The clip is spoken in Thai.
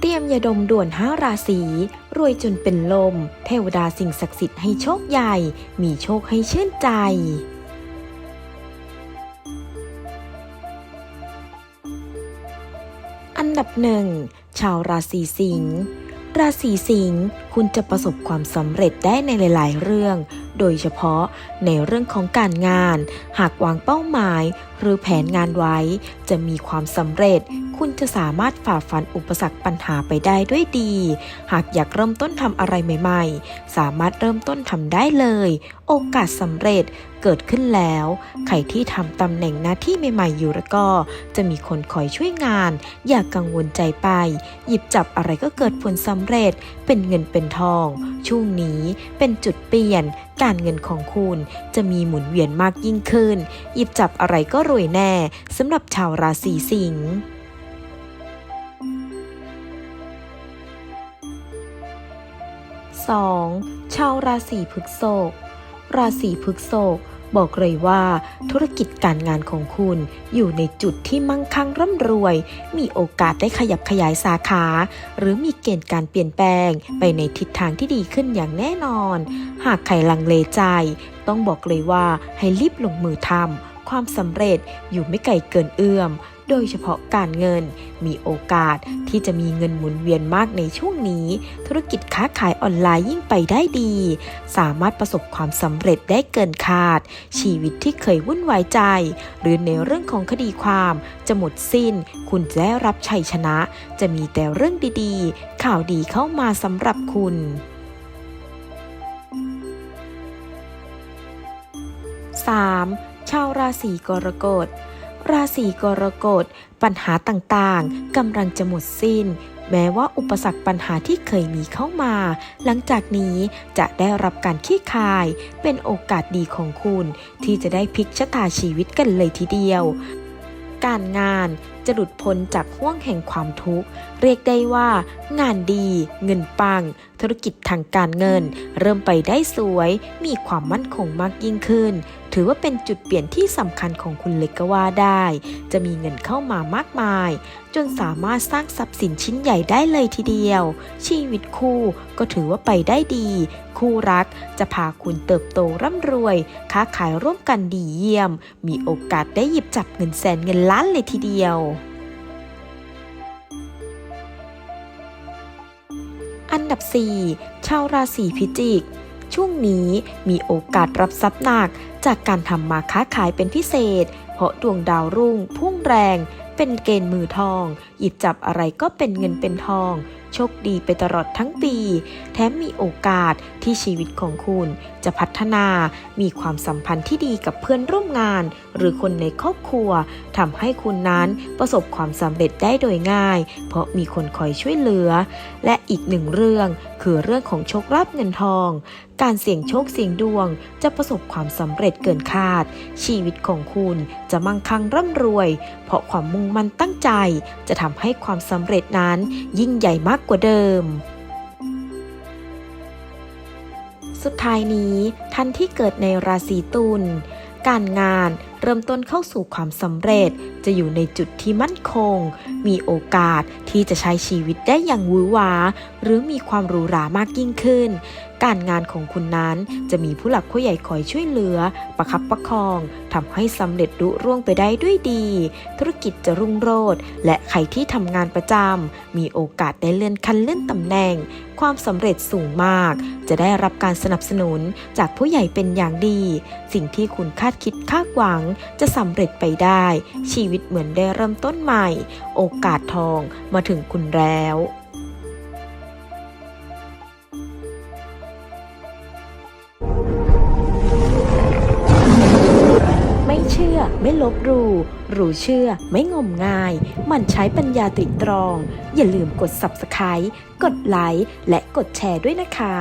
เตรียมยาดมด่วนห้าราศีรวยจนเป็นลม เทวดาสิ่งศักดิ์สิทธิ์ให้โชคใหญ่ มีโชคให้ชื่นใจอันดับหนึ่งชาวราศีสิงห์ราศีสิงห์คุณจะประสบความสำเร็จได้ในหลาย ๆ เรื่อง โดยเฉพาะในเรื่องของการงาน หากวางเป้าหมาย หรือแผนงานไว้ จะมีความสำเร็จ คุณจะสามารถฝ่าฟันอุปสรรคปัญหาไปได้ด้วยดี หากอยากเริ่มต้นทำอะไรใหม่ๆ สามารถเริ่มต้นทำได้เลย โอกาสสำเร็จเกิดขึ้นแล้ว ใครที่ทำตำแหน่งหน้าที่ใหม่ๆ อยู่แล้วก็ จะมีคนคอยช่วยงาน อย่ากกังวลใจไป หยิบจับอะไรก็เกิดผลสำเร็จ เป็นเงินเป็นทอง ช่วงนี้เป็นจุดเปลี่ยน การเงินของคุณจะมีหมุนเวียนมากยิ่งขึ้น หยิบจับอะไรก็รวยแน่สำหรับชาวราศีสิงห์ 2. ชาวราศีพฤษภราศีพฤษภบอกเลยว่าธุรกิจการงานของคุณอยู่ในจุดที่มั่งคั่งร่ำรวย มีโอกาสได้ขยับขยายสาขา หรือมีเกณฑ์การเปลี่ยนแปลงไปในทิศทางที่ดีขึ้นอย่างแน่นอน หากใครลังเลใจ ต้องบอกเลยว่าให้รีบลงมือทำความสำเร็จอยู่ไม่ไกลเกินเอื้อม โดยเฉพาะการเงิน มีโอกาสที่จะมีเงินหมุนเวียนมากในช่วงนี้ ธุรกิจค้าขายออนไลน์ยิ่งไปได้ดี สามารถประสบความสำเร็จได้เกินคาด ชีวิตที่เคยวุ่นวายใจ หรือในเรื่องของคดีความจะหมดสิ้น คุณจะได้รับชัยชนะ จะมีแต่เรื่องดีๆ ข่าวดีเข้ามาสำหรับคุณ 3. ชาวราศีกรกฎ ราศีกรกฎ ปัญหาต่างๆกำลังจะหมดสิ้น แม้ว่าอุปสรรคปัญหาที่เคยมีเข้ามา หลังจากนี้จะได้รับการขี้คาย เป็นโอกาสดีของคุณ ที่จะได้พลิกชะตาชีวิตกันเลยทีเดียว การงานจะหลุดพ้นจากห่วงแห่งความทุกข์ เรียกได้ว่า งานดี เงินปัง ธุรกิจทางการเงิน เริ่มไปได้สวย มีความมั่นคงมากยิ่งขึ้น ถือว่าเป็นจุดเปลี่ยนที่สำคัญของคุณเล็กก็ว่าได้ จะมีเงินเข้ามามากมาย จนสามารถสร้างทรัพย์สินชิ้นใหญ่ได้เลยทีเดียว ชีวิตคู่ก็ถือว่าไปได้ดี คู่รักจะพาคุณเติบโตร่ำรวย ค้าขายร่วมกันดีเยี่ยม มีโอกาสได้หยิบจับเงินแสนเงินล้านเลยทีเดียวอันดับ 4 ชาวราศีพิจิก ช่วงนี้มีโอกาสรับทรัพย์หนัก จากการทำมาค้าขายเป็นพิเศษ เพราะดวงดาวรุ่ง พุ่งแรง เป็นเกณฑ์มือทอง หยิบจับอะไรก็เป็นเงินเป็นทอง โชคดีไปตลอดทั้งปี แถมมีโอกาสที่ชีวิตของคุณจะพัฒนา มีความสัมพันธ์ที่ดีกับเพื่อนร่วมงาน หรือคนในครอบครัวทำให้คุณนั้นประสบความสำเร็จได้โดยง่าย เพราะมีคนคอยช่วยเหลือ และอีกหนึ่งเรื่อง คือเรื่องของโชคลาภเงินทอง การเสี่ยงโชคเสี่ยงดวง จะประสบความสำเร็จเกินคาด ชีวิตของคุณจะมั่งคั่งร่ำรวย เพราะความมุ่งมั่นตั้งใจ จะทำให้ความสำเร็จนั้นยิ่งใหญ่มากกว่าเดิมสุดท้ายนี้ท่านที่เกิดในราศีตุลการงาน เริ่มต้นเข้าสู่ความสำเร็จ จะอยู่ในจุดที่มั่นคง มีโอกาสที่จะใช้ชีวิตได้อย่างวือหวา หรือมีความหรูหรามากยิ่งขึ้น การงานของคุณนั้นจะมีผู้หลักผู้ใหญ่คอยช่วยเหลือ ประคับประคองทำให้สำเร็จรุร่วงไปได้ด้วยดี ธุรกิจจะรุ่งโรจน์และใครที่ทำงานประจำมีโอกาสได้เลื่อนขั้นเลื่อนตำแหน่ง ความสำเร็จสูงมาก จะได้รับการสนับสนุนจากผู้ใหญ่เป็นอย่างดี สิ่งที่คุณคาดคิดคาดหวังจะสำเร็จไปได้ ชีวิตเหมือนได้เริ่มต้นใหม่ โอกาสทองมาถึงคุณแล้วไม่เชื่อไม่ลบหลู่รู้เชื่อไม่งมงาย มันใช้ปัญญาตริตรอง อย่าลืมกด Subscribe กดไลค์และกดแชร์ด้วยนะคะ